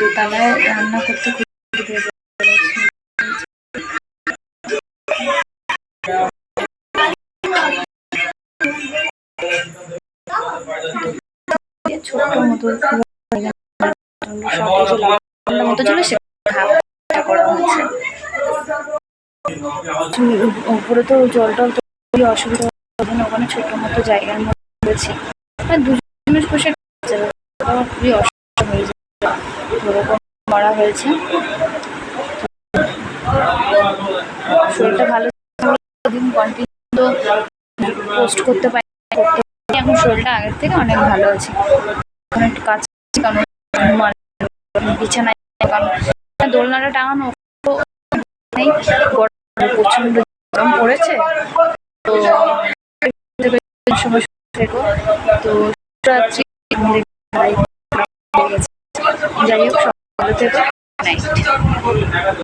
দোতলায় রান্না করতে ছোট্ট মতো মতো ছিল সে উপরে তো জল টল তো অসুবিধা ওখানে ছোট মতো জায়গার মধ্যে রয়েছে। আর দুজনে বসে খুবই অসুবিধা। ওরকম করা হয়েছে। শরীরটা ভালো কন্টিনিউ পোস্ট করতে পারি এখন শরীরটা আগের থেকে অনেক ভালো আছে। এখন একটু কাজ কারণ বিছানায় কারণ দোলনাটা টাঙানো নেই, গরম প্রচণ্ড গরম পড়েছে। তো তো ভালো থেকো